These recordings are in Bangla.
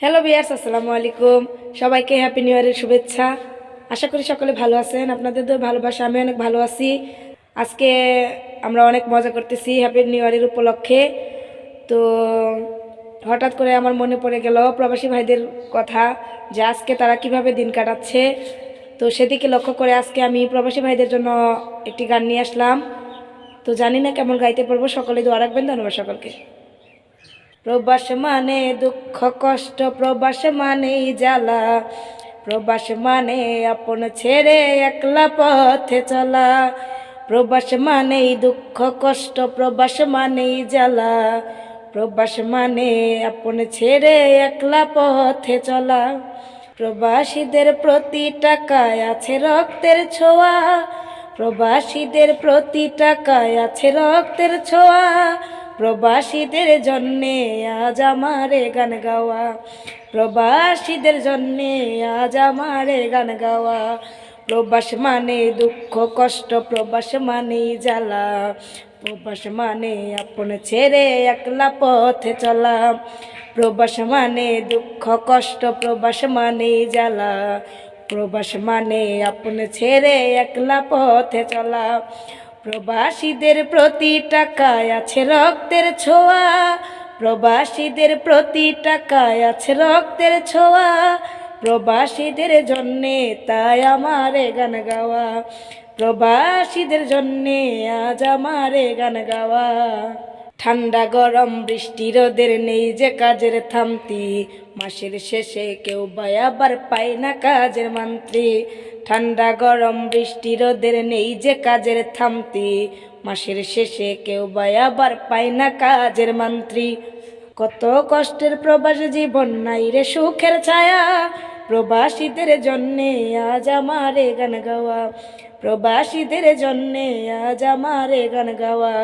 হ্যালো বিয়ার্স আসসালামু আলাইকুম। সবাইকে হ্যাপি নিউ ইয়ারের শুভেচ্ছা। আশা করি সকলে ভালো আছেন। আপনাদের তো ভালোবাসা, আমি অনেক ভালো আছি। আজকে আমরা অনেক মজা করতেছি হ্যাপি নিউ ইয়ারের উপলক্ষে। তো, হঠাৎ করে আমার মনে পড়ে গেল প্রবাসী ভাইদের কথা যে আজকে তারা কীভাবে দিন কাটাচ্ছে। তো, সেদিকে লক্ষ্য করে আজকে আমি প্রবাসী ভাইদের জন্য একটি গান নিয়ে আসলাম। তো, জানি না কেমন গাইতে পারব। সকলে দোয়া রাখবেন। ধন্যবাদ সকলকে। প্রবাস মানে দুঃখ, কষ্ট, প্রবাস মানেই জ্বালা। প্রবাস মানে আপন ছেড়ে একলা পথে চলা। প্রবাস মানেই দুঃখ, কষ্ট, প্রবাস মানেই জ্বালা। প্রবাস মানে আপন ছেড়ে একলা পথে চলা। প্রবাসীদের প্রতি টাকায় আছে রক্তের ছোঁয়া। প্রবাসীদের প্রতি টাকায় আছে রক্তের ছোঁয়া। প্রবাসীদের জন্যে আজ আমারে গান গাওয়া। প্রবাসীদের জন্যে আজ আমারে গান গাওয়া। প্রবাস মানে দুঃখ, কষ্ট, প্রবাস মানে জ্বালা। প্রবাস মানে আপন ছেড়ে একলা পথে চলা। প্রবাস মানে দুঃখ, কষ্ট, প্রবাস মানে জ্বালা। প্রবাস মানে আপন ছেড়ে একলা পথে চলা। প্রবাসীদের প্রতি টাকায় আছে রক্তের ছোঁয়া। প্রবাসীদের প্রতি টাকায় আছে রক্তের ছোঁয়া। প্রবাসীদের জন্যে তাই আমারে গান গাওয়া। প্রবাসীদের জন্যে আজ আমারে গান গাওয়া। ঠান্ডা গরম, বৃষ্টি রোদের নেই যে কাজের থামতি। মাসের শেষে কেউ বায়াবার পায় না কাজের মন্ত্রী ঠান্ডা গরম, বৃষ্টি রোদের নেই যে কাজের থামতি। মাসের শেষে কেউ বায়াবার পায় না কাজের মন্ত্রী কত কষ্টের প্রবাস জীবন নাই রে সুখের ছায়া। প্রবাসীদের জন্যে আজ আমারে গান গাওয়া। প্রবাসীদের জন্যে আজ আমারে গান গাওয়া।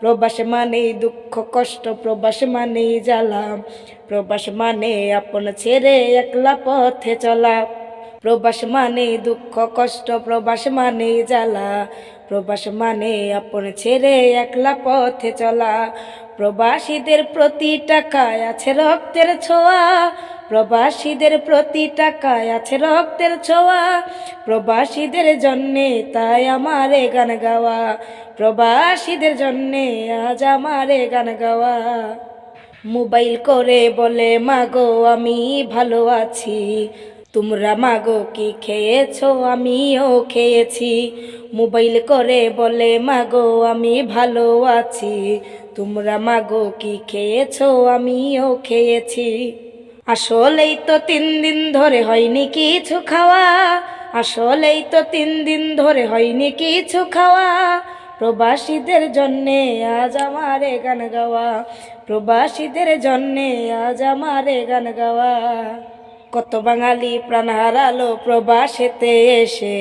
প্রবাস মানে দুঃখ, কষ্ট, প্রবাস মানে জ্বালা প্রবাস মানে আপন ছেড়ে একলা পথে চলা। প্রবাস মানে দুঃখ, কষ্ট, প্রবাস মানে জ্বালা। প্রবাস মানে আপন ছেড়ে একলা পথে চলা। প্রবাসীদের প্রতি টাকায় আছে রক্তের ছোঁয়া। প্রবাসীদের প্রতি টাকায় আছে রক্তের ছোঁয়া। প্রবাসীদের জন্যে তাই আমারে গান গাওয়া। প্রবাসীদের জন্যে আজ আমারে গান গাওয়া। মোবাইল করে বলে, মাগো, আমি ভালো আছি। তোমরা মাগো, কি খেয়েছো? আমিও খেয়েছি। মোবাইল করে বলে, মাগো, আমি ভালো আছি। তোমরা মাগো, কি খেয়েছো? আমিও খেয়েছি। আসলেই তো তিন দিন ধরে হয়নি কিছু খাওয়া। আসলেই তো তিন দিন ধরে হয়নি কিছু খাওয়া। প্রবাসীদের জন্যে আজ আমারে গান গাওয়া। প্রবাসীদের জন্যে আজ আমারে গান গাওয়া। কত বাঙালি প্রাণ হারালো প্রবাসেতে এসে।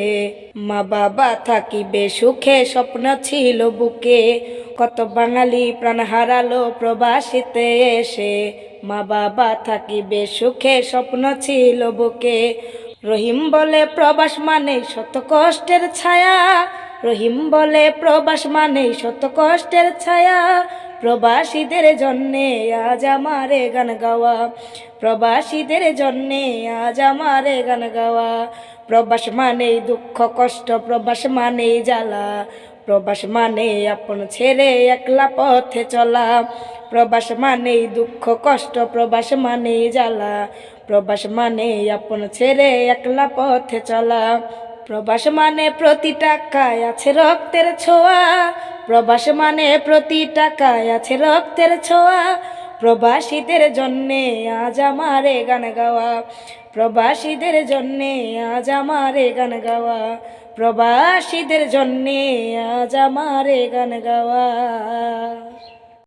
মা বাবা থাকিবে সুখে, স্বপ্ন ছিল বুকে। কত বাঙালি প্রাণ হারালো প্রবাসীতে এসে। মা বাবা থাকিবে সুখে, স্বপ্ন ছিল বুকে। রহিম বলে, প্রবাস মানে শত কষ্টের ছায়া। রহিম বলে, প্রবাস মানে শত কষ্টের ছায়া। প্রবাসীদের জন্যে আজ আমারে গান গাওয়া। প্রবাসীদের জন্যে আজ আমারে গান গাওয়া। প্রবাস মানে দুঃখ, কষ্ট, প্রবাস মানে জ্বালা। প্রবাস মানে আপন ছেড়ে একলা পথে চলা। প্রবাস মানে দুঃখ, কষ্ট, প্রবাস মানে জ্বালা। প্রবাস মানে আপন ছেড়ে একলা পথে চলা। প্রবাস মানে প্রতি টাকায় আছে রক্তের ছোঁয়া। প্রবাস মানে প্রতি টাকায় আছে রক্তের ছোঁয়া। প্রবাসীদের জন্যে আজ আমারে গান গাওয়া। প্রবাসীদের জন্যে আজ আমারে গান গাওয়া। প্রবাসীদের জন্যে আজ আমারে গান গাওয়া।